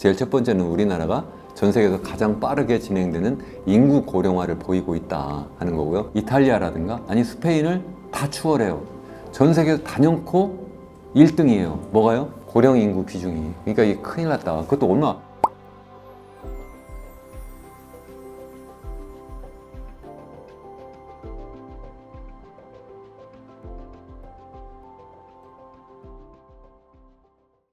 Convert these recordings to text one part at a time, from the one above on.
제일 첫 번째는 우리나라가 전 세계에서 가장 빠르게 진행되는 인구 고령화를 보이고 있다 하는 거고요. 이탈리아라든가 아니 스페인을 다 추월해요. 전 세계에서 단연코 1등이에요. 뭐가요? 고령 인구 비중이. 그러니까 이게 큰일 났다. 그것도 얼마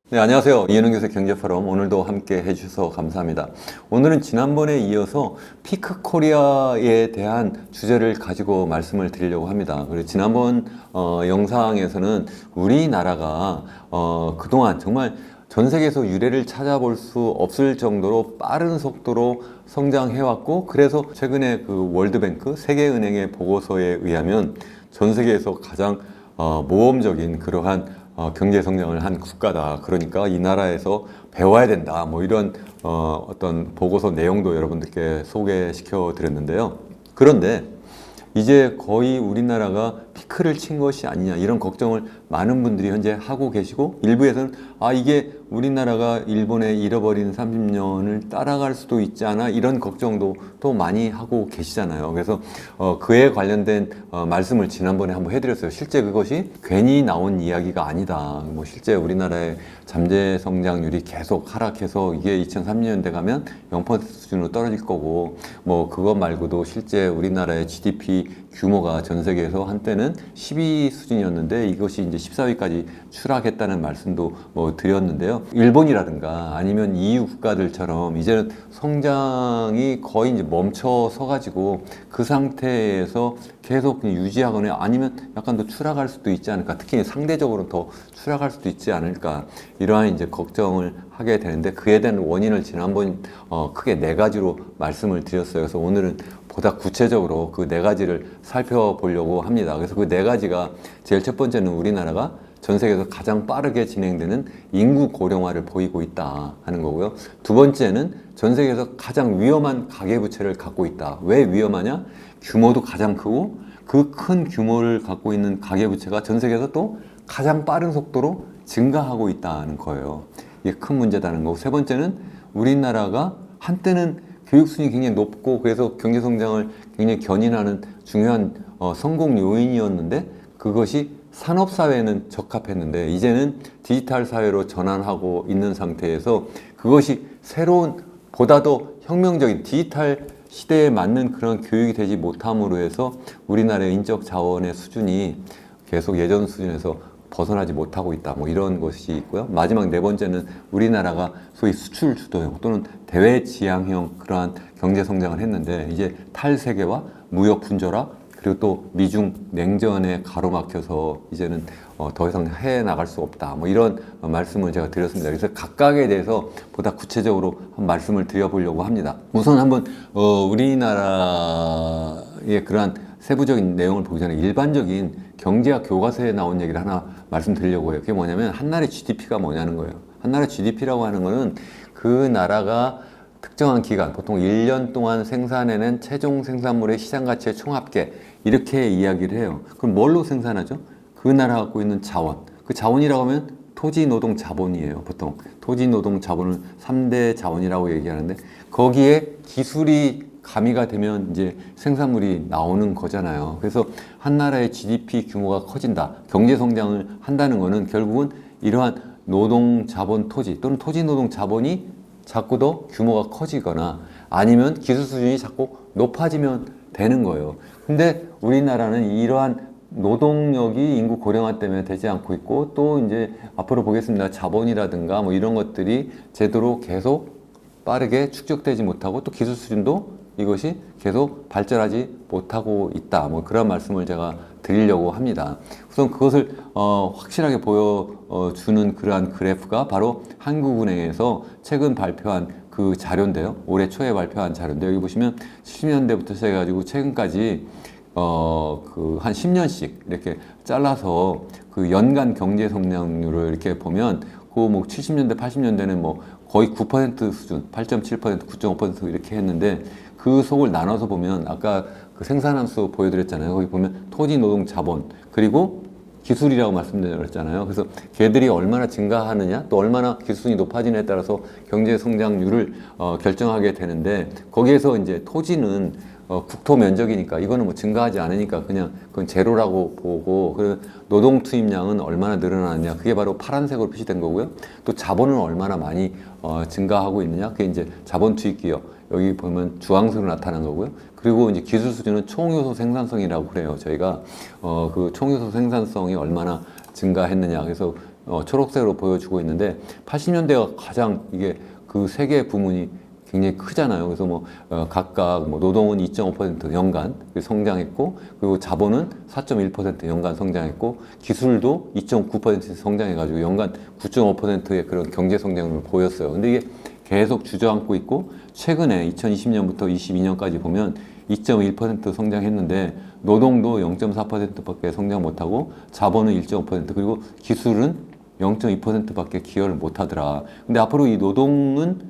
네, 안녕하세요. 이현웅 교수 경제포럼 오늘도 함께 해주셔서 감사합니다. 오늘은 지난번에 이어서 피크 코리아에 대한 주제를 가지고 말씀을 드리려고 합니다. 그리고 지난번 어, 영상에서는 우리나라가 어, 그동안 정말 전 세계에서 유례를 찾아볼 수 없을 정도로 빠른 속도로 성장해왔고 그래서 최근에 그 월드뱅크 세계은행의 보고서에 의하면 전 세계에서 가장 어, 모험적인 그러한 어, 경제 성장을 한 국가다. 그러니까 이 나라에서 배워야 된다. 뭐 이런 어, 어떤 보고서 내용도 여러분들께 소개시켜 드렸는데요. 그런데 이제 거의 우리나라가 피크를 친 것이 아니냐 이런 걱정을 많은 분들이 현재 하고 계시고 일부에서는 아 이게 우리나라가 일본의 잃어버린 30년을 따라갈 수도 있지 않아 이런 걱정도 또 많이 하고 계시잖아요. 그래서 어, 그에 관련된 어, 말씀을 지난번에 한번 해드렸어요. 실제 그것이 괜히 나온 이야기가 아니다. 뭐 실제 우리나라의 잠재 성장률이 계속 하락해서 이게 2030년대 가면 0% 수준으로 떨어질 거고 뭐 그것 말고도 실제 우리나라의 GDP 규모가 전 세계에서 한때는 12 수준이었는데 이것이 이제 14위까지 추락했다는 말씀도 뭐 드렸는데요. 일본이라든가 아니면 EU 국가들처럼 이제는 성장이 거의 이제 멈춰서 가지고 그 상태에서 계속 유지하거나 아니면 약간 더 추락할 수도 있지 않을까. 특히 상대적으로 더 추락할 수도 있지 않을까. 이러한 이제 걱정을 하게 되는데 그에 대한 원인을 지난번 어, 크게 네 가지로 말씀을 드렸어요. 그래서 오늘은 보다 구체적으로 그 네 가지를 살펴보려고 합니다. 그래서 그 네 가지가 제일 첫 번째는 우리나라가 전 세계에서 가장 빠르게 진행되는 인구 고령화를 보이고 있다 하는 거고요. 두 번째는 전 세계에서 가장 위험한 가계부채를 갖고 있다. 왜 위험하냐? 규모도 가장 크고 그 큰 규모를 갖고 있는 가계부채가 전 세계에서 또 가장 빠른 속도로 증가하고 있다는 거예요. 이게 큰 문제다는 거고 세 번째는 우리나라가 한때는 교육 수준이 굉장히 높고 그래서 경제 성장을 굉장히 견인하는 중요한 어, 성공 요인이었는데 그것이 산업 사회는 적합했는데 이제는 디지털 사회로 전환하고 있는 상태에서 그것이 새로운 보다 더 혁명적인 디지털 시대에 맞는 그런 교육이 되지 못함으로 해서 우리나라의 인적 자원의 수준이 계속 예전 수준에서 벗어나지 못하고 있다. 뭐 이런 것이 있고요. 마지막 네 번째는 우리나라가 소위 수출 주도형 또는 대외 지향형 그러한 경제 성장을 했는데 이제 탈세계와 무역 분절화 그리고 또 미중 냉전에 가로막혀서 이제는 어, 더 이상 해 나갈 수 없다. 뭐 이런 어, 말씀을 제가 드렸습니다. 그래서 각각에 대해서 보다 구체적으로 한 말씀을 드려보려고 합니다. 우선 한번 어, 우리나라의 그러한 세부적인 내용을 보기 전에 일반적인 경제학 교과서에 나온 얘기를 하나 말씀드리려고 해요. 그게 뭐냐면 한 나라의 GDP가 뭐냐는 거예요. 한 나라의 GDP라고 하는 거는 그 나라가 특정한 기간, 보통 1년 동안 생산해낸 최종 생산물의 시장 가치의 총합계 이렇게 이야기를 해요. 그럼 뭘로 생산하죠? 그 나라 갖고 있는 자원. 그 자원이라고 하면 토지 노동 자본이에요. 보통 토지 노동 자본을 3대 자원이라고 얘기하는데 거기에 기술이 가미가 되면 이제 생산물이 나오는 거잖아요. 그래서 한 나라의 GDP 규모가 커진다. 경제 성장을 한다는 거는 결국은 이러한 노동 자본 토지 또는 토지 노동 자본이 자꾸 더 규모가 커지거나 아니면 기술 수준이 자꾸 높아지면 되는 거예요. 근데 우리나라는 이러한 노동력이 인구 고령화 때문에 되지 않고 있고 또 이제 앞으로 보겠습니다. 자본이라든가 뭐 이런 것들이 제대로 계속 빠르게 축적되지 못하고 또 기술 수준도 이것이 계속 발전하지 못하고 있다. 뭐 그런 말씀을 제가 드리려고 합니다. 우선 그것을 어, 확실하게 보여주는 그러한 그래프가 바로 한국은행에서 최근 발표한 그 자료인데요. 올해 초에 발표한 자료인데 여기 보시면 70년대부터 시작해가지고 최근까지 어, 그 한 10년씩 이렇게 잘라서 그 연간 경제 성장률을 이렇게 보면 그뭐 70년대, 80년대는 뭐 거의 9% 수준, 8.7%, 9.5% 이렇게 했는데 그 속을 나눠서 보면 아까 그 생산함수 보여드렸잖아요. 거기 보면 토지 노동 자본 그리고 기술이라고 말씀드렸잖아요. 그래서 걔들이 얼마나 증가하느냐, 또 얼마나 기술이 높아지느냐에 따라서 경제 성장률을 어, 결정하게 되는데 거기에서 이제 토지는 어, 국토 면적이니까 이거는 뭐 증가하지 않으니까 그냥 그건 제로라고 보고 그 노동 투입량은 얼마나 늘어나느냐 그게 바로 파란색으로 표시된 거고요. 또 자본은 얼마나 많이 어, 증가하고 있느냐 그게 이제 자본 투입 기여 여기 보면 주황색으로 나타난 거고요. 그리고 이제 기술 수준은 총요소 생산성이라고 그래요. 저희가 어, 그 총요소 생산성이 얼마나 증가했느냐 그래서 어, 초록색으로 보여주고 있는데 80년대가 가장 이게 그 세 개의 부문이 굉장히 크잖아요. 그래서 뭐 어, 각각 뭐 노동은 2.5% 연간 성장했고 그리고 자본은 4.1% 연간 성장했고 기술도 2.9% 성장해가지고 연간 9.5%의 그런 경제 성장을 보였어요. 근데 이게 계속 주저앉고 있고 최근에 2020년부터 22년까지 보면 2.1% 성장했는데 노동도 0.4%밖에 성장 못하고 자본은 1.5% 그리고 기술은 0.2%밖에 기여를 못하더라. 근데 앞으로 이 노동은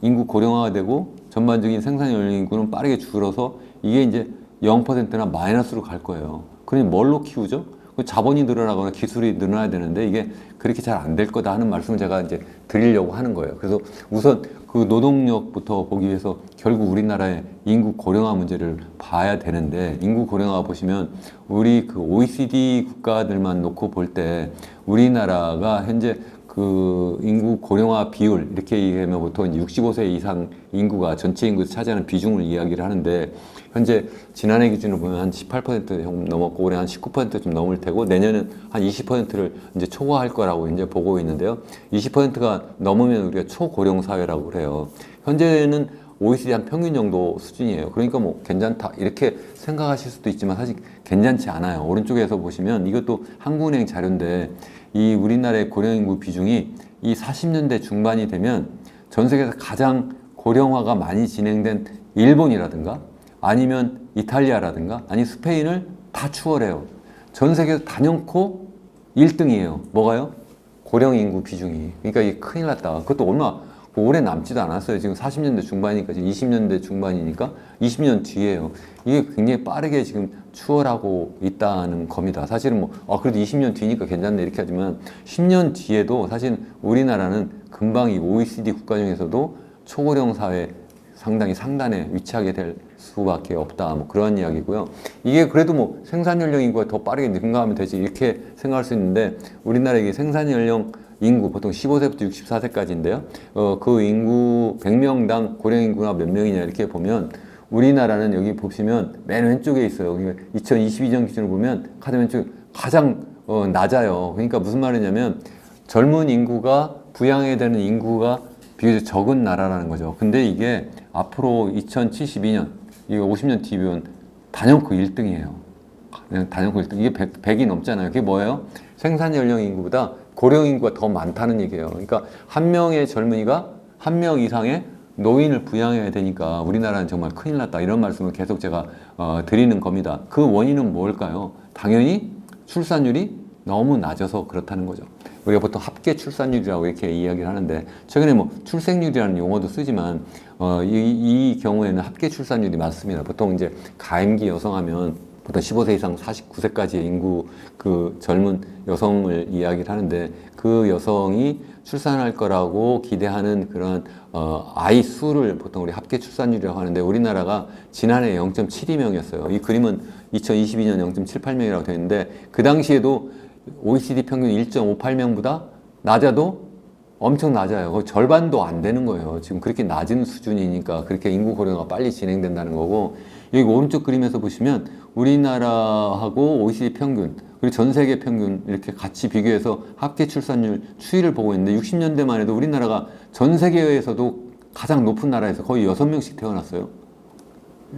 인구 고령화가 되고 전반적인 생산 연령 인구는 빠르게 줄어서 이게 이제 0%나 마이너스로 갈 거예요. 그러니 뭘로 키우죠? 그 자본이 늘어나거나 기술이 늘어나야 되는데 이게 그렇게 잘 안 될 거다 하는 말씀을 제가 이제 드리려고 하는 거예요. 그래서 우선 그 노동력부터 보기 위해서 결국 우리나라의 인구 고령화 문제를 봐야 되는데 인구 고령화 보시면 우리 그 OECD 국가들만 놓고 볼 때 우리나라가 현재 그 인구 고령화 비율 이렇게 얘기하면 보통 65세 이상 인구가 전체 인구에서 차지하는 비중을 이야기를 하는데 현재 지난해 기준으로 보면 한 18% 넘었고 올해 한 19%좀 넘을 테고 내년은 한 20%를 이제 초과할 거라고 이제 보고 있는데요. 20%가 넘으면 우리가 초고령 사회라고 그래요. 현재는 OECD 한 평균 정도 수준이에요. 그러니까 뭐 괜찮다 이렇게 생각하실 수도 있지만 사실 괜찮지 않아요. 오른쪽에서 보시면 이것도 한국은행 자료인데 이 우리나라의 고령 인구 비중이 이 40년대 중반이 되면 전 세계에서 가장 고령화가 많이 진행된 일본이라든가 아니면 이탈리아라든가 아니 스페인을 다 추월해요. 전 세계에서 단연코 1등이에요. 뭐가요? 고령 인구 비중이. 그러니까 이게 큰일 났다. 그것도 얼마 오래 남지도 않았어요. 지금 40년대 중반이니까 지금 20년대 중반이니까 20년 뒤에요. 이게 굉장히 빠르게 지금 추월하고 있다는 겁니다. 사실은 뭐, 아, 그래도 20년 뒤니까 괜찮네 이렇게 하지만 10년 뒤에도 사실 우리나라는 금방 이 OECD 국가 중에서도 초고령 사회 상당히 상단에 위치하게 될 수밖에 없다. 뭐 그런 이야기고요. 이게 그래도 뭐 생산 연령 인구가 더 빠르게 증가하면 되지 이렇게 생각할 수 있는데 우리나라 이게 생산 연령 인구 보통 15세부터 64세까지인데요. 어, 그 인구 100명당 고령 인구가 몇 명이냐 이렇게 보면 우리나라는 여기 보시면 맨 왼쪽에 있어요. 2022년 기준으로 보면 가장 왼쪽 가장 어, 낮아요. 그러니까 무슨 말이냐면 젊은 인구가 부양해야 되는 인구가 비교적 적은 나라라는 거죠. 근데 이게 앞으로 2072년, 이거 50년 뒤면 단연코 1등이에요. 단연코 1등. 이게 100, 100 이 넘잖아요. 그게 뭐예요? 생산 연령 인구보다 고령 인구가 더 많다는 얘기예요. 그러니까 한 명의 젊은이가 한 명 이상의 노인을 부양해야 되니까 우리나라는 정말 큰일 났다. 이런 말씀을 계속 제가 어, 드리는 겁니다. 그 원인은 뭘까요? 당연히 출산율이 너무 낮아서 그렇다는 거죠. 우리가 보통 합계 출산율이라고 이렇게 이야기를 하는데 최근에 뭐 출생률이라는 용어도 쓰지만 어, 이, 이 경우에는 합계 출산율이 맞습니다. 보통 이제 가임기 여성하면 보통 15세 이상 49세까지의 인구 그 젊은 여성을 이야기를 하는데 그 여성이 출산할 거라고 기대하는 그런 어, 아이 수를 보통 우리 합계 출산율이라고 하는데 우리나라가 지난해 0.72명이었어요. 이 그림은 2022년 0.78명이라고 되어 있는데 그 당시에도 OECD 평균 1.58명보다 낮아도 엄청 낮아요. 거의 절반도 안 되는 거예요. 지금 그렇게 낮은 수준이니까 그렇게 인구 고령화가 빨리 진행된다는 거고 여기 오른쪽 그림에서 보시면 우리나라하고 OECD 평균 그리고 전 세계 평균 이렇게 같이 비교해서 합계 출산율 추이를 보고 있는데 60년대만 해도 우리나라가 전 세계에서도 가장 높은 나라에서 거의 6명씩 태어났어요.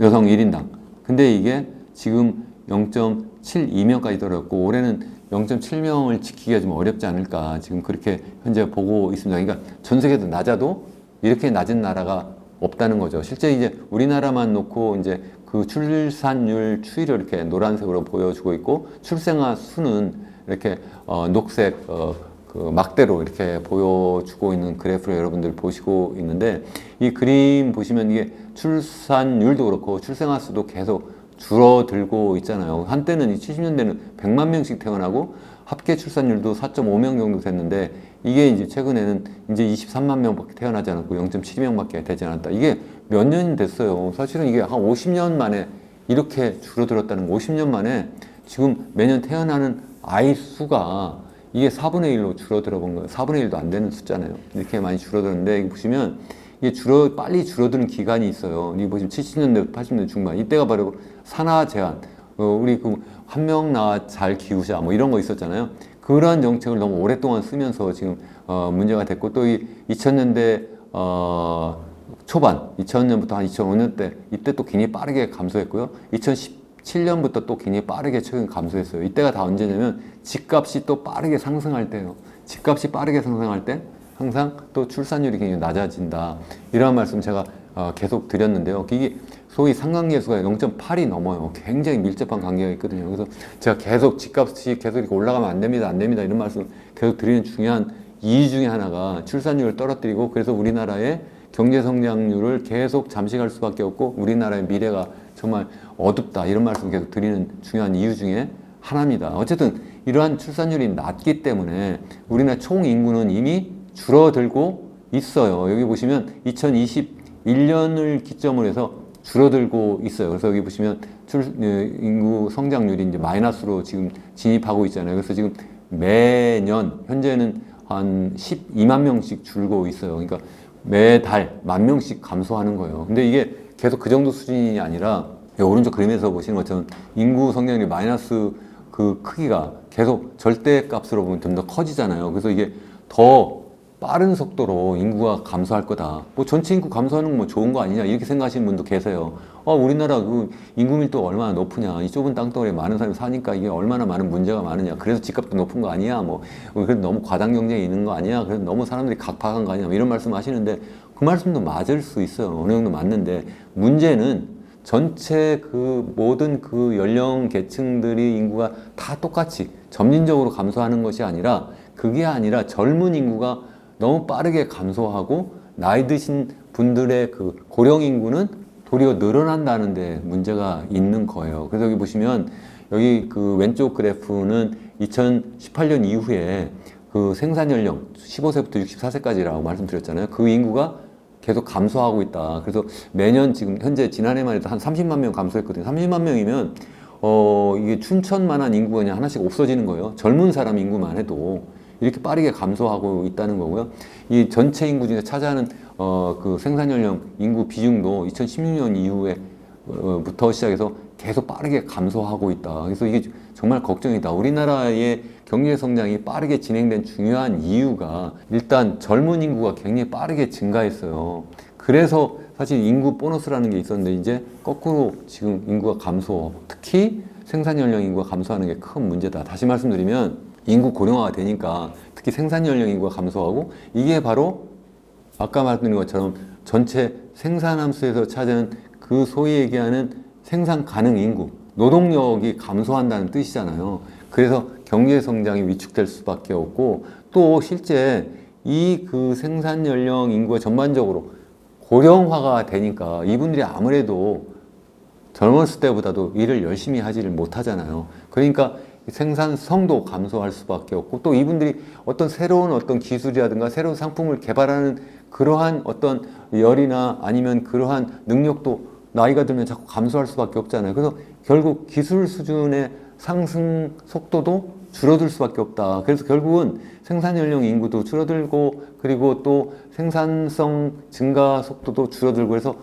여성 1인당. 근데 이게 지금 0.72명까지 떨어졌고 올해는 0.7명을 지키기가 좀 어렵지 않을까 지금 그렇게 현재 보고 있습니다. 그러니까 전 세계도 낮아도 이렇게 낮은 나라가 없다는 거죠. 실제 이제 우리나라만 놓고 이제 그 출산율 추이를 이렇게 노란색으로 보여주고 있고 출생아 수는 이렇게 어 녹색 어 그 막대로 이렇게 보여주고 있는 그래프를 여러분들 보시고 있는데 이 그림 보시면 이게 출산율도 그렇고 출생아 수도 계속 줄어들고 있잖아요. 한때는 70년대는 100만 명씩 태어나고 합계 출산율도 4.5명 정도 됐는데 이게 이제 최근에는 이제 23만 명밖에 태어나지 않았고 0.7명밖에 되지 않았다. 이게 몇 년이 됐어요. 사실은 이게 한 50년 만에 이렇게 줄어들었다는 거. 50년 만에 지금 매년 태어나는 아이 수가 이게 4분의 1로 줄어들어 본 거예요. 4분의 1도 안 되는 숫자네요. 이렇게 많이 줄어들었는데 보시면 이게 줄어 빨리 줄어드는 기간이 있어요. 이 보시면 70년대, 80년대 중반 이때가 바로 산하 제한. 어, 우리 그 한명 낳아 잘 키우자 뭐 이런 거 있었잖아요. 그러한 정책을 너무 오랫동안 쓰면서 지금 어, 문제가 됐고 또 이 2000년대 어, 초반 2000년부터 한 2005년 때 이때 또 굉장히 빠르게 감소했고요. 2017년부터 또 굉장히 빠르게 최근 감소했어요. 이때가 다 언제냐면 집값이 또 빠르게 상승할 때예요. 집값이 빠르게 상승할 때 항상 또 출산율이 굉장히 낮아진다. 이러한 말씀 제가 어, 계속 드렸는데요. 이게 소위 상관계수가 0.8이 넘어요. 굉장히 밀접한 관계가 있거든요. 그래서 제가 계속 집값이 계속 이렇게 올라가면 안 됩니다, 안 됩니다 이런 말씀 계속 드리는 중요한 이유 중에 하나가 출산율을 떨어뜨리고 그래서 우리나라의 경제 성장률을 계속 잠식할 수밖에 없고 우리나라의 미래가 정말 어둡다 이런 말씀 계속 드리는 중요한 이유 중에 하나입니다. 어쨌든 이러한 출산율이 낮기 때문에 우리나라 총 인구는 이미 줄어들고 있어요. 여기 보시면 2021년을 기점으로 해서 줄어들고 있어요. 그래서 여기 보시면 출, 어, 인구 성장률이 이제 마이너스로 지금 진입하고 있잖아요. 그래서 지금 매년 현재는 한 12만 명씩 줄고 있어요. 그러니까 매달 만 명씩 감소하는 거예요. 근데 이게 계속 그 정도 수준이 아니라 이 오른쪽 그림에서 보시는 것처럼 인구 성장률이 마이너스 그 크기가 계속 절대 값으로 보면 좀 더 커지잖아요. 그래서 이게 더 빠른 속도로 인구가 감소할 거다. 뭐 전체 인구 감소하는 건 뭐 좋은 거 아니냐 이렇게 생각하시는 분도 계세요. 어, 우리나라 그 인구 밀도가 얼마나 높으냐. 이 좁은 땅덩어리에 많은 사람이 사니까 이게 얼마나 많은 문제가 많으냐. 그래서 집값도 높은 거 아니야. 뭐 그래도 너무 과당 경쟁이 있는 거 아니야. 그래서 너무 사람들이 각박한 거 아니야. 뭐 이런 말씀 하시는데 그 말씀도 맞을 수 있어요. 어느 정도 맞는데 문제는 전체 그 모든 그 연령 계층들이 인구가 다 똑같이 점진적으로 감소하는 것이 아니라 그게 아니라 젊은 인구가 너무 빠르게 감소하고 나이 드신 분들의 그 고령 인구는 도리어 늘어난다는 데 문제가 있는 거예요. 그래서 여기 보시면 여기 그 왼쪽 그래프는 2018년 이후에 그 생산 연령 15세부터 64세까지라고 말씀드렸잖아요. 그 인구가 계속 감소하고 있다. 그래서 매년 지금 현재 지난해만 해도 한 30만 명 감소했거든요. 30만 명이면 어 이게 춘천만한 인구가 그냥 하나씩 없어지는 거예요. 젊은 사람 인구만 해도 이렇게 빠르게 감소하고 있다는 거고요. 이 전체 인구 중에 차지하는 어 그 생산 연령 인구 비중도 2016년 이후에 어, 부터 시작해서 계속 빠르게 감소하고 있다. 그래서 이게 정말 걱정이다. 우리나라의 경제 성장이 빠르게 진행된 중요한 이유가 일단 젊은 인구가 굉장히 빠르게 증가했어요. 그래서 사실 인구 보너스라는 게 있었는데 이제 거꾸로 지금 인구가 감소, 특히 생산 연령 인구가 감소하는 게 큰 문제다. 다시 말씀드리면 인구 고령화가 되니까 특히 생산 연령 인구가 감소하고 이게 바로 아까 말씀드린 것처럼 전체 생산함수에서 찾은 그 소위 얘기하는 생산 가능 인구, 노동력이 감소한다는 뜻이잖아요. 그래서 경제 성장이 위축될 수밖에 없고 또 실제 이 그 생산 연령 인구가 전반적으로 고령화가 되니까 이분들이 아무래도 젊었을 때보다도 일을 열심히 하지를 못하잖아요. 그러니까 생산성도 감소할 수밖에 없고 또 이분들이 어떤 새로운 어떤 기술이라든가 새로운 상품을 개발하는 그러한 어떤 열이나 아니면 그러한 능력도 나이가 들면 자꾸 감소할 수밖에 없잖아요. 그래서 결국 기술 수준의 상승 속도도 줄어들 수밖에 없다. 그래서 결국은 생산 연령 인구도 줄어들고 그리고 또 생산성 증가 속도도 줄어들고 해서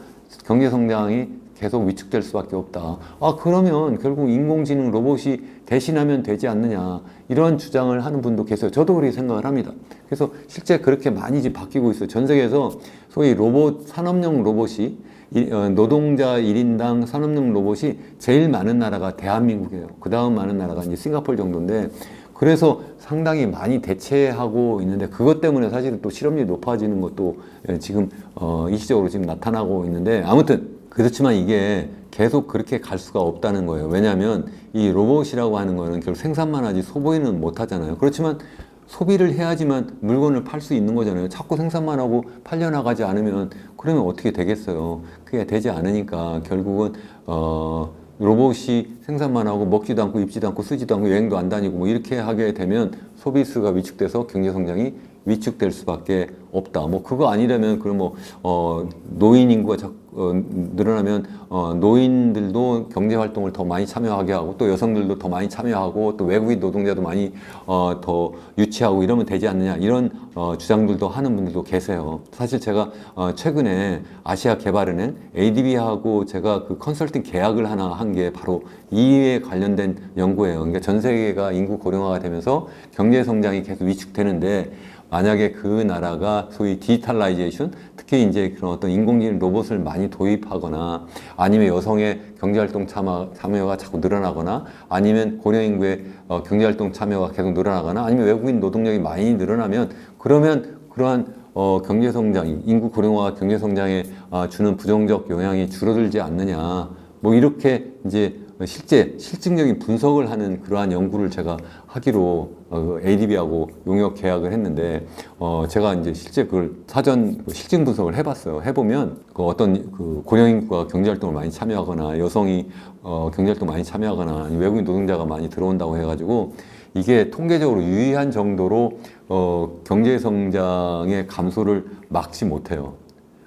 경제 성장이 계속 위축될 수밖에 없다. 아, 그러면 결국 인공지능 로봇이 대신하면 되지 않느냐. 이런 주장을 하는 분도 계세요. 저도 그렇게 생각을 합니다. 그래서 실제 그렇게 많이 이제 바뀌고 있어요. 전 세계에서 소위 로봇, 산업용 로봇이 이- 어, 노동자 1인당 산업용 로봇이 제일 많은 나라가 대한민국이에요. 그 다음 많은 나라가 이제 싱가포르 정도인데 그래서 상당히 많이 대체하고 있는데 그것 때문에 사실은 또 실업률이 높아지는 것도 예, 지금 어, 일시적으로 지금 나타나고 있는데 아무튼 그렇지만 이게 계속 그렇게 갈 수가 없다는 거예요. 왜냐하면 이 로봇이라고 하는 거는 결국 생산만 하지 소비는 못 하잖아요. 그렇지만 소비를 해야지만 물건을 팔 수 있는 거잖아요. 자꾸 생산만 하고 팔려나가지 않으면 그러면 어떻게 되겠어요? 그게 되지 않으니까 결국은 어 로봇이 생산만 하고 먹지도 않고 입지도 않고 쓰지도 않고 여행도 안 다니고 뭐 이렇게 하게 되면 소비수가 위축돼서 경제 성장이 위축될 수밖에 없다. 뭐 그거 아니라면 그럼 뭐 어, 노인 인구가 자, 어, 늘어나면 어, 노인들도 경제 활동을 더 많이 참여하게 하고 또 여성들도 더 많이 참여하고 또 외국인 노동자도 많이 어, 더 유치하고 이러면 되지 않느냐 이런 어, 주장들도 하는 분들도 계세요. 사실 제가 어, 최근에 아시아 개발은행 ADB하고 제가 그 컨설팅 계약을 하나 한 게 바로 이에 관련된 연구예요. 그러니까 전 세계가 인구 고령화가 되면서 경제 성장이 계속 위축되는데 만약에 그 나라가 소위 디지털라이제이션, 특히 이제 그런 어떤 인공지능 로봇을 많이 도입하거나 아니면 여성의 경제활동 참여, 참여가 자꾸 늘어나거나 아니면 고령 인구의 어, 경제활동 참여가 계속 늘어나거나 아니면 외국인 노동력이 많이 늘어나면 그러면 그러한 어, 경제 성장, 인구 고령화가 경제 성장에 어, 주는 부정적 영향이 줄어들지 않느냐. 뭐 이렇게 이제 실제 실증적인 분석을 하는 그러한 연구를 제가 하기로 어, ADB하고 용역 계약을 했는데 어, 제가 이제 실제 그걸 사전 그 실증 분석을 해봤어요. 해보면 그 어떤 그 고령 인구가 경제 활동을 많이 참여하거나 여성이 어, 경제 활동 많이 참여하거나 외국인 노동자가 많이 들어온다고 해가지고 이게 통계적으로 유의한 정도로 어, 경제 성장의 감소를 막지 못해요.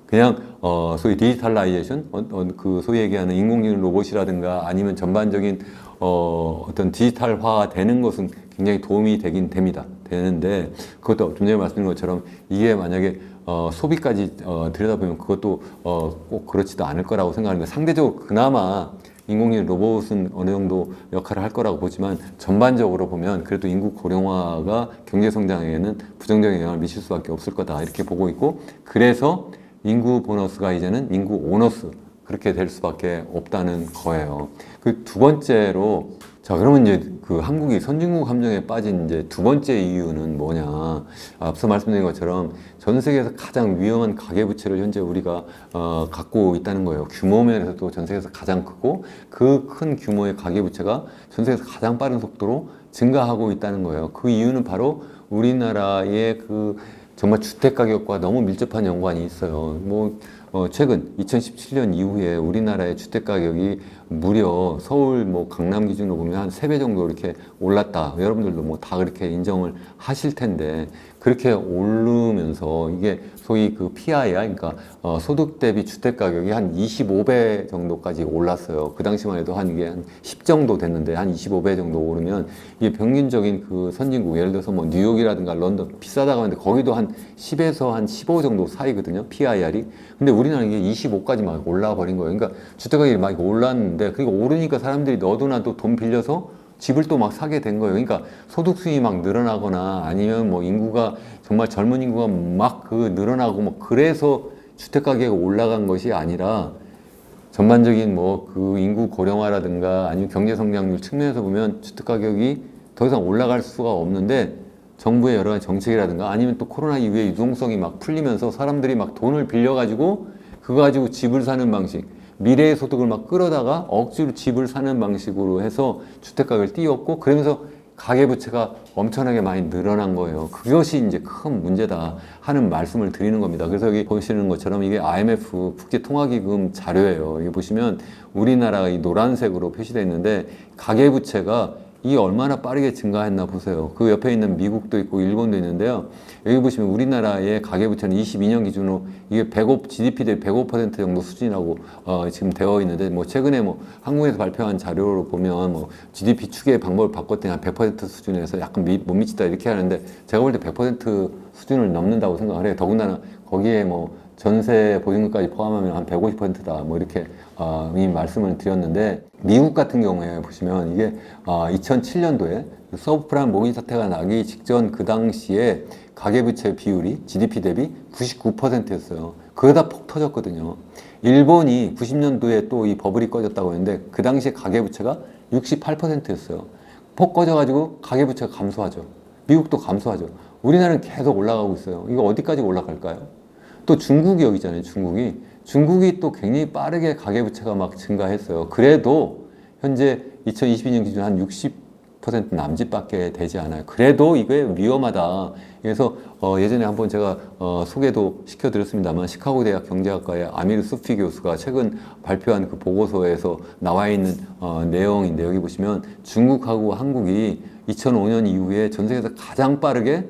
그냥 어 소위 디지털라이제이션 어, 어, 그 소위 얘기하는 인공지능 로봇이라든가 아니면 전반적인 어 어떤 디지털화 되는 것은 굉장히 도움이 되긴 됩니다. 되는데 그것도 좀 전에 말씀드린 것처럼 이게 만약에 어 소비까지 어 들여다보면 그것도 어 꼭 그렇지도 않을 거라고 생각하는 거 상대적으로 그나마 인공지능 로봇은 어느 정도 역할을 할 거라고 보지만 전반적으로 보면 그래도 인구 고령화가 경제 성장에는 부정적인 영향을 미칠 수밖에 없을 거다 이렇게 보고 있고 그래서 인구 보너스가 이제는 인구 오너스 그렇게 될 수밖에 없다는 거예요. 그 두 번째로 자 그러면 이제 그 한국이 선진국 함정에 빠진 이제 두 번째 이유는 뭐냐? 앞서 말씀드린 것처럼 전 세계에서 가장 위험한 가계 부채를 현재 우리가 어, 갖고 있다는 거예요. 규모 면에서도 전 세계에서 가장 크고 그 큰 규모의 가계 부채가 전 세계에서 가장 빠른 속도로 증가하고 있다는 거예요. 그 이유는 바로 우리나라의 그 정말 주택 가격과 너무 밀접한 연관이 있어요. 뭐 어, 최근 2017년 이후에 우리나라의 주택 가격이 무려 서울 뭐 강남 기준으로 보면 한세배 정도 이렇게 올랐다. 여러분들도 뭐 다 그렇게 인정을 하실 텐데 그렇게 오르면서 이게 소위 그 PIR, 그러니까 어, 소득 대비 주택 가격이 한 25배 정도까지 올랐어요. 그 당시만 해도 한 이게 한 10 정도 됐는데 한 25배 정도 오르면 이게 평균적인 그 선진국 예를 들어서 뭐 뉴욕이라든가 런던 비싸다고 하는데 거기도 한 10에서 한 15 정도 사이거든요. PIR이. 근데 우리나라는 이게 25까지 막 올라 버린 거예요. 그러니까 주택 가격이 막 올랐는데 그리고 오르니까 사람들이 너도 나도 돈 빌려서 집을 또 막 사게 된 거예요. 그러니까 소득 수입이 막 늘어나거나 아니면 뭐 인구가 정말 젊은 인구가 막 그 늘어나고 뭐 그래서 주택 가격이 올라간 것이 아니라 전반적인 뭐 그 인구 고령화라든가 아니면 경제 성장률 측면에서 보면 주택 가격이 더 이상 올라갈 수가 없는데 정부의 여러 가지 정책이라든가 아니면 또 코로나 이후에 유동성이 막 풀리면서 사람들이 막 돈을 빌려 가지고 그거 가지고 집을 사는 방식 미래의 소득을 막 끌어다가 억지로 집을 사는 방식으로 해서 주택가격을 띄웠고 그러면서 가계부채가 엄청나게 많이 늘어난 거예요. 그것이 이제 큰 문제다 하는 말씀을 드리는 겁니다. 그래서 여기 보시는 것처럼 이게 IMF 국제통화기금 자료예요. 여기 보시면 우리나라가 이 노란색으로 표시되어 있는데 가계부채가 이 얼마나 빠르게 증가했나 보세요. 그 옆에 있는 미국도 있고 일본도 있는데요. 여기 보시면 우리나라의 가계부채는 22년 기준으로 이게 105, GDP 대비 105% 정도 수준이라고 어, 지금 되어 있는데 뭐 최근에 뭐 한국에서 발표한 자료로 보면 뭐 GDP 추계 방법을 바꿨더니 한 100% 수준에서 약간 미, 못 미치다 이렇게 하는데 제가 볼 때 100% 수준을 넘는다고 생각을 해요. 더군다나 거기에 뭐 전세 보증금까지 포함하면 한 150%다 뭐 이렇게 어, 이미 말씀을 드렸는데 미국 같은 경우에 보시면 이게 어, 2007년도에 서브프라임 모기 사태가 나기 직전 그 당시에 가계부채 비율이 GDP 대비 99%였어요. 그러다 폭 터졌거든요. 일본이 90년도에 또 이 버블이 꺼졌다고 했는데 그 당시에 가계부채가 68%였어요. 폭 꺼져가지고 가계부채가 감소하죠. 미국도 감소하죠. 우리나라는 계속 올라가고 있어요. 이거 어디까지 올라갈까요? 또 중국이 여기 있잖아요. 중국이. 중국이 또 굉장히 빠르게 가계부채가 막 증가했어요. 그래도 현재 2022년 기준 한 60% 남짓밖에 되지 않아요. 그래도 이게 위험하다. 그래서 어, 예전에 한번 제가 어, 소개도 시켜드렸습니다만 시카고 대학 경제학과의 아미르 수피 교수가 최근 발표한 그 보고서에서 나와 있는 어, 내용인데 여기 보시면 중국하고 한국이 2005년 이후에 전 세계에서 가장 빠르게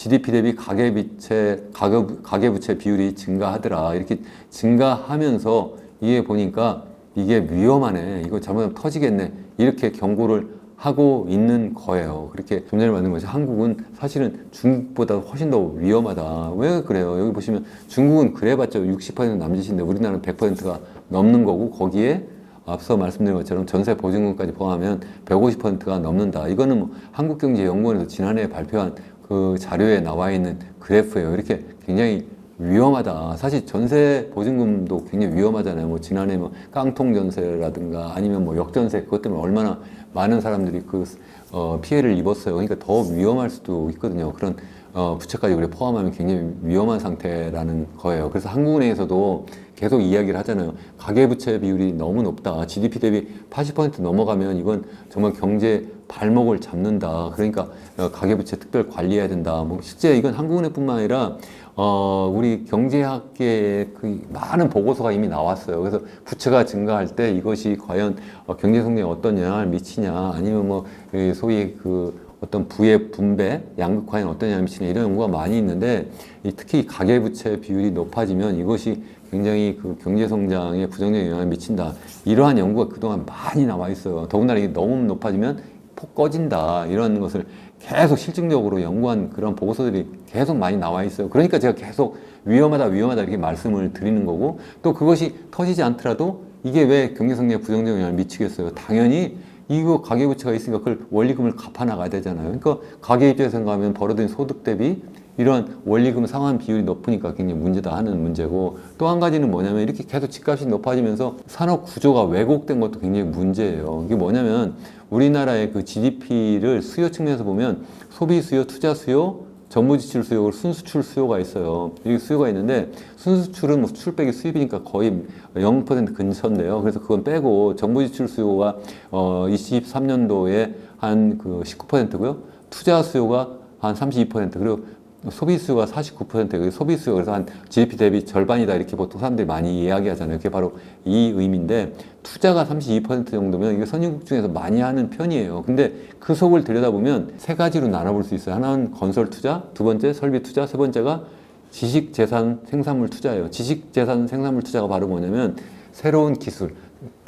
GDP 대비 가계부채 가계, 가계부채 비율이 증가하더라 이렇게 증가하면서 이게 보니까 이게 위험하네 이거 잘못하면 터지겠네 이렇게 경고를 하고 있는 거예요. 그렇게 좀 전에 만든 것이 한국은 사실은 중국보다 훨씬 더 위험하다. 왜 그래요? 여기 보시면 중국은 그래봤자 60% 남짓인데 우리나라는 100%가 넘는 거고 거기에 앞서 말씀드린 것처럼 전세 보증금까지 포함하면 150%가 넘는다. 이거는 뭐 한국경제연구원에서 지난해 발표한 그 자료에 나와 있는 그래프예요. 이렇게 굉장히 위험하다. 사실 전세 보증금도 굉장히 위험하잖아요. 뭐 지난해 뭐 깡통 전세라든가 아니면 뭐 역전세 그것 때문에 얼마나 많은 사람들이 그 어, 피해를 입었어요. 그러니까 더 위험할 수도 있거든요. 그런 어, 부채까지 우리 포함하면 굉장히 위험한 상태라는 거예요. 그래서 한국은행에서도 계속 이야기를 하잖아요. 가계부채 비율이 너무 높다. GDP 대비 80% 넘어가면 이건 정말 경제 발목을 잡는다. 그러니까 어, 가계부채 특별 관리해야 된다. 뭐 실제 이건 한국은행뿐만 아니라 어, 우리 경제학계에 그 많은 보고서가 이미 나왔어요. 그래서 부채가 증가할 때 이것이 과연 어, 경제 성장에 어떤 영향을 미치냐, 아니면 뭐이 소위 그 어떤 부의 분배, 양극화에 어떤 영향을 미치냐 이런 연구가 많이 있는데 이 특히 가계부채 비율이 높아지면 이것이 굉장히 그 경제 성장에 부정적인 영향을 미친다. 이러한 연구가 그동안 많이 나와 있어요. 더군다나 이게 너무 높아지면 폭 꺼진다. 이런 것을 계속 실증적으로 연구한 그런 보고서들이 계속 많이 나와 있어요. 그러니까 제가 계속 위험하다, 위험하다 이렇게 말씀을 드리는 거고 또 그것이 터지지 않더라도 이게 왜 경제 성장에 부정적인 영향을 미치겠어요? 당연히 이거 가계부채가 있으니까 그걸 원리금을 갚아 나가야 되잖아요. 그러니까 가계 입장에서 생각하면 벌어들인 소득 대비 이런 원리금 상환 비율이 높으니까 굉장히 문제다 하는 문제고 또 한 가지는 뭐냐면 이렇게 계속 집값이 높아지면서 산업 구조가 왜곡된 것도 굉장히 문제예요. 이게 뭐냐면 우리나라의 그 GDP를 수요 측면에서 보면 소비 수요, 투자 수요, 정부 지출 수요, 순수출 수요가 있어요. 이 수요가 있는데 순수출은 뭐 수출 빼기 수입이니까 거의 0% 근처인데요. 그래서 그건 빼고 정부 지출 수요가 어 23년도에 한 그 19%고요. 투자 수요가 한 32% 그리고 소비 수요가 49%, 소비 수요 그래서 한 GDP 대비 절반이다 이렇게 보통 사람들이 많이 이야기하잖아요. 그게 바로 이 의미인데 투자가 32% 정도면 이게 선진국 중에서 많이 하는 편이에요. 근데 그 속을 들여다보면 세 가지로 나눠볼 수 있어요. 하나는 건설 투자, 두 번째 설비 투자, 세 번째가 지식 재산 생산물 투자예요. 지식 재산 생산물 투자가 바로 뭐냐면 새로운 기술,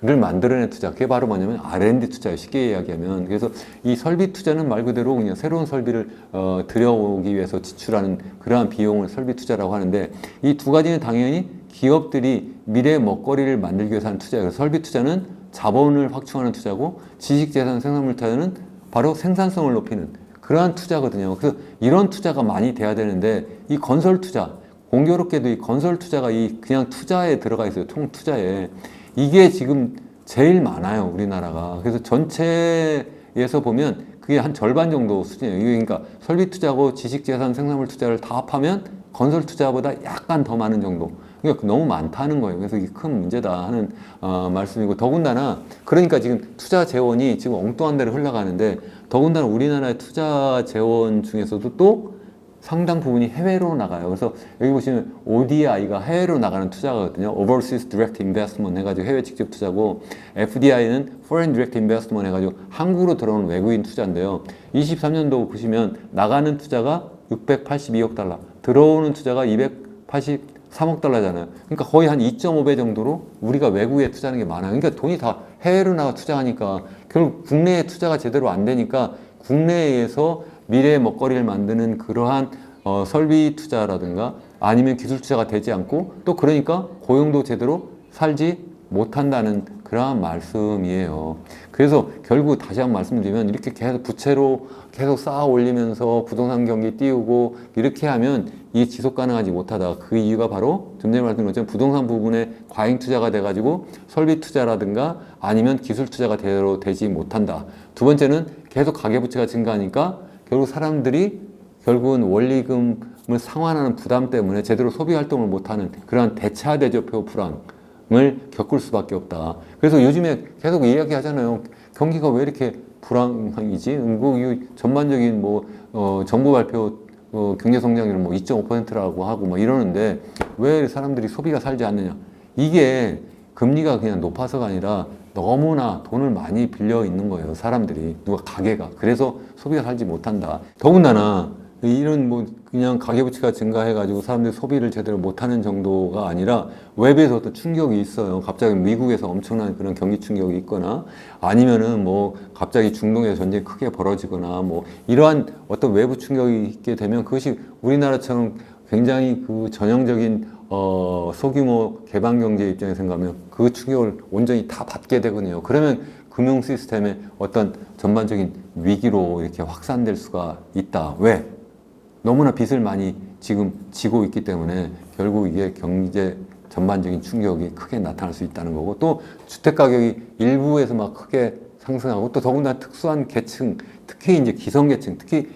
를 만들어낸 투자. 그게 바로 뭐냐면 R&D 투자예요. 쉽게 이야기하면. 그래서 이 설비 투자는 말 그대로 그냥 새로운 설비를 어, 들여오기 위해서 지출하는 그러한 비용을 설비 투자라고 하는데 이 두 가지는 당연히 기업들이 미래 먹거리를 만들기 위해서 하는 투자예요. 설비 투자는 자본을 확충하는 투자고 지식재산 생산물 투자는 바로 생산성을 높이는 그러한 투자거든요. 그래서 이런 투자가 많이 돼야 되는데 이 건설 투자, 공교롭게도 이 건설 투자가 이 그냥 투자에 들어가 있어요. 총 투자에. 이게 지금 제일 많아요, 우리나라가. 그래서 전체에서 보면 그게 한 절반 정도 수준이에요. 그러니까 설비 투자고 지식재산 생산물 투자를 다 합하면 건설 투자보다 약간 더 많은 정도. 그러니까 너무 많다는 거예요. 그래서 이게 큰 문제다 하는 어, 말씀이고 더군다나 그러니까 지금 투자 재원이 지금 엉뚱한 데로 흘러가는데 더군다나 우리나라의 투자 재원 중에서도 또 상당 부분이 해외로 나가요. 그래서 여기 보시면 ODI가 해외로 나가는 투자거든요. Overseas Direct Investment 해가지고 해외 직접 투자고 FDI는 Foreign Direct Investment 해가지고 한국으로 들어오는 외국인 투자인데요. 23년도 보시면 나가는 투자가 682억 달러, 들어오는 투자가 283억 달러잖아요. 그러니까 거의 한 2.5배 정도로 우리가 외국에 투자하는 게 많아요. 그러니까 돈이 다 해외로 나가 투자하니까 결국 국내에 투자가 제대로 안 되니까 국내에서 미래의 먹거리를 만드는 그러한 어, 설비 투자라든가 아니면 기술 투자가 되지 않고 또 그러니까 고용도 제대로 살지 못한다는 그러한 말씀이에요. 그래서 결국 다시 한번 말씀드리면 이렇게 계속 부채로 계속 쌓아 올리면서 부동산 경기 띄우고 이렇게 하면 이게 지속 가능하지 못하다. 그 이유가 바로 좀 전에 말씀드린 것처럼 부동산 부분에 과잉 투자가 돼가지고 설비 투자라든가 아니면 기술 투자가 되지 못한다. 두 번째는 계속 가계부채가 증가하니까 결국 사람들이 결국은 원리금을 상환하는 부담 때문에 제대로 소비 활동을 못하는 그러한 대차 대조표 불황을 겪을 수밖에 없다. 그래서 요즘에 계속 이야기하잖아요. 경기가 왜 이렇게 불황이지? 뭐 전반적인 뭐 어, 정부 발표 어, 경제 성장률은 뭐 2.5%라고 하고 뭐 이러는데 왜 사람들이 소비가 살지 않느냐? 이게 금리가 그냥 높아서가 아니라 너무나 돈을 많이 빌려 있는 거예요. 사람들이 누가 가게가 그래서 소비가 살지 못한다. 더군다나 이런 뭐 그냥 가계부채가 증가해가지고 사람들이 소비를 제대로 못하는 정도가 아니라 외부에서 어떤 충격이 있어요. 갑자기 미국에서 엄청난 그런 경기 충격이 있거나 아니면은 뭐 갑자기 중동에서 전쟁이 크게 벌어지거나 뭐 이러한 어떤 외부 충격이 있게 되면 그것이 우리나라처럼 굉장히 그 전형적인 어, 소규모 개방 경제 입장에서 생각하면 그 충격을 온전히 다 받게 되거든요. 그러면 금융 시스템의 어떤 전반적인 위기로 이렇게 확산될 수가 있다. 왜? 너무나 빚을 많이 지금 지고 있기 때문에 결국 이게 경제 전반적인 충격이 크게 나타날 수 있다는 거고 또 주택 가격이 일부에서 막 크게 상승하고 또 더군다나 특수한 계층 특히 이제 기성 계층 특히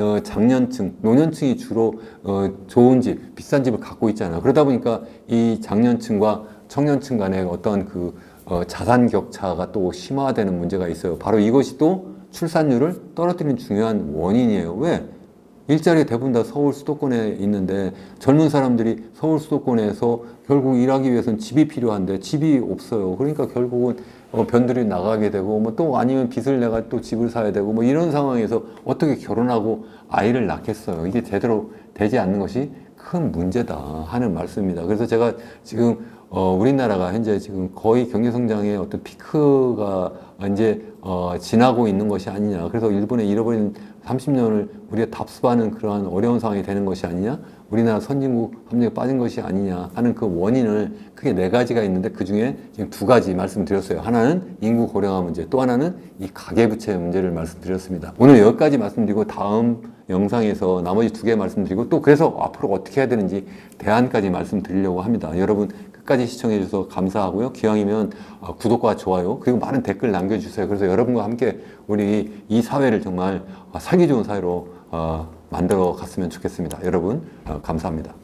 어, 장년층, 노년층이 주로 어, 좋은 집, 비싼 집을 갖고 있잖아요. 그러다 보니까 이 장년층과 청년층 간의 어떤 그 어, 자산 격차가 또 심화되는 문제가 있어요. 바로 이것이 또 출산율을 떨어뜨리는 중요한 원인이에요. 왜? 일자리 대부분 다 서울 수도권에 있는데 젊은 사람들이 서울 수도권에서 결국 일하기 위해서는 집이 필요한데 집이 없어요. 그러니까 결국은 어, 변들이 나가게 되고 뭐 또 아니면 빚을 내가 또 집을 사야 되고 뭐 이런 상황에서 어떻게 결혼하고 아이를 낳겠어요. 이게 제대로 되지 않는 것이 큰 문제다 하는 말씀입니다. 그래서 제가 지금 어, 우리나라가 현재 지금 거의 경제 성장의 어떤 피크가 이제 어, 지나고 있는 것이 아니냐. 그래서 일본의 잃어버린 30년을 우리가 답습하는 그러한 어려운 상황이 되는 것이 아니냐. 우리나라 선진국 합력에 빠진 것이 아니냐 하는 그 원인을 크게 네 가지가 있는데 그 중에 지금 두 가지 말씀드렸어요. 하나는 인구 고령화 문제, 또 하나는 이 가계부채 문제를 말씀드렸습니다. 오늘 여기까지 말씀드리고 다음 영상에서 나머지 두 개 말씀드리고 또 그래서 앞으로 어떻게 해야 되는지 대안까지 말씀드리려고 합니다. 여러분 끝까지 시청해 주셔서 감사하고요. 기왕이면 어, 구독과 좋아요 그리고 많은 댓글 남겨주세요. 그래서 여러분과 함께 우리 이 사회를 정말 어, 살기 좋은 사회로 어, 만들어 갔으면 좋겠습니다. 여러분 어, 감사합니다.